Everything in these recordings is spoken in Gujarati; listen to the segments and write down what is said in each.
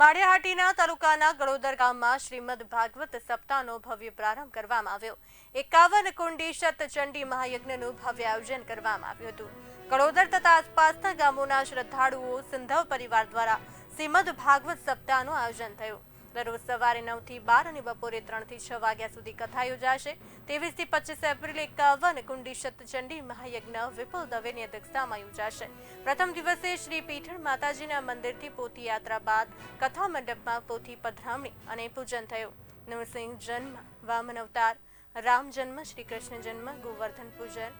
માળિયાહાટીના તાલુકાના ગળોદર ગામમાં શ્રીમદ ભાગવત સપ્તાહનો ભવ્ય પ્રારંભ કરવામાં આવ્યો. એકાવન કુંડી શતચંડી મહાયજ્ઞનું ભવ્ય આયોજન કરવામાં આવ્યું હતું. ગળોદર તથા આસપાસના ગામોના શ્રદ્ધાળુઓ, સિંધવ પરિવાર દ્વારા શ્રીમદ ભાગવત સપ્તાહનું આયોજન થયું. દરરોજ સવારે નવથી બાર અને બપોરે ત્રણથી છ વાગ્યા સુધી કથા યોજાશે. ત્રેવીસથી પચીસ એપ્રિલે એકાવન કુંડી શતચંડી મહાયજ્ઞ વિપુલ દવેની અધ્યક્ષતામાં યોજાશે. પ્રથમ દિવસે શ્રી પીઠળ માતાજીના મંદિરથી પોથી યાત્રા બાદ કથા મંડપમાં પોથી પધરામણી અને પૂજન થયું. નરસિંહ જન્મ, વામન અવતાર, રામ જન્મ, શ્રી કૃષ્ણ જન્મ, ગોવર્ધન પૂજન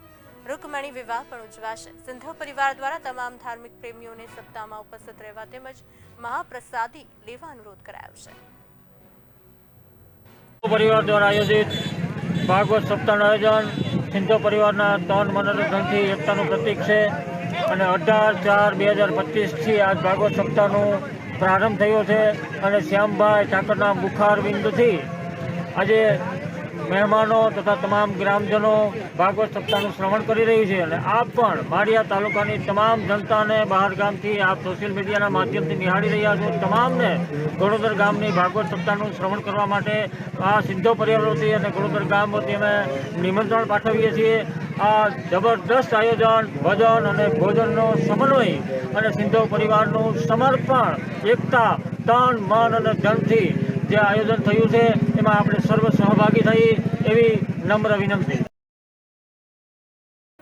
રૂકમણી વિવાહ પણ ઉજવાશે. સિંધવ પરિવાર દ્વારા તમામ ધાર્મિક પ્રેમીઓને સપ્તાહમાં ઉપસ્થિત રહેવા તેમજ મહાપ્રસાદી લેવા અનુરોધ કરાયો છે. પરિવાર દ્વારા આયોજિત ભાગવત સપ્તાહનું આયોજન સિંધો પરિવારના ત્રણ મનોરંજનથી એકતાનું પ્રતીક છે અને અઢાર ચાર બે હજાર પચીસથી આજ ભાગવત સપ્તાહનો પ્રારંભ થયો છે અને શ્યામભાઈ ઠાકરના બુખાર બિંદુથી આજે મહેમાનો તથા તમામ ગ્રામજનો ભાગવત સપ્તાહનું શ્રવણ કરી રહ્યું છે અને આપ પણ માળિયા તાલુકાની તમામ જનતાને બહાર ગામથી આપ સોશિયલ મીડિયાના માધ્યમથી નિહાળી રહ્યા છો. તમામને ગોળોદર ગામની ભાગવત સપ્તાહનું શ્રવણ કરવા માટે આ સિંધો પરિવારોથી અને ગોળોદર ગામ વતી અમે નિમંત્રણ પાઠવીએ છીએ. આ જબરદસ્ત આયોજન, ભજન અને ભોજનનો સમન્વય અને સિંધો પરિવારનું સમર્પણ, એકતા, તન, મન અને ધનથી જે આયોજન થયું છે એમાં આપણે સર્વ સહભાગી થઈ એવી નમ્ર વિનંતી.